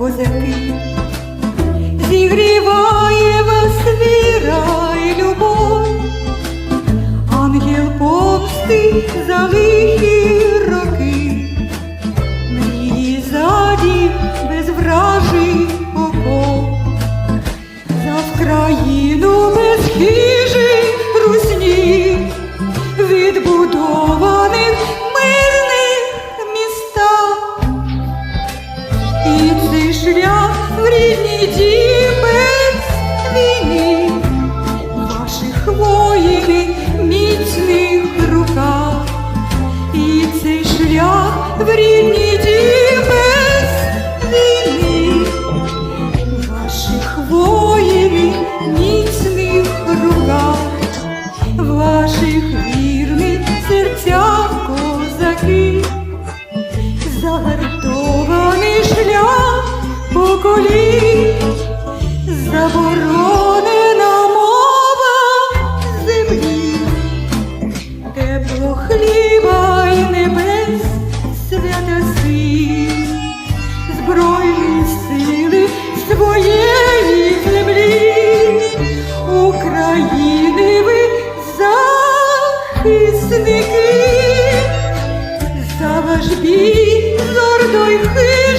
козаки, зігріває вас віра і любов, ангел помсти за лихі роки, мрії заді без вражих оков за вкраїн. Шлях в рідній дім поколінь, заборонена мова землі, тепло хліба й небес свята син, збройні сили своєї землі, України ви захисники. За ваш бій з ордою хи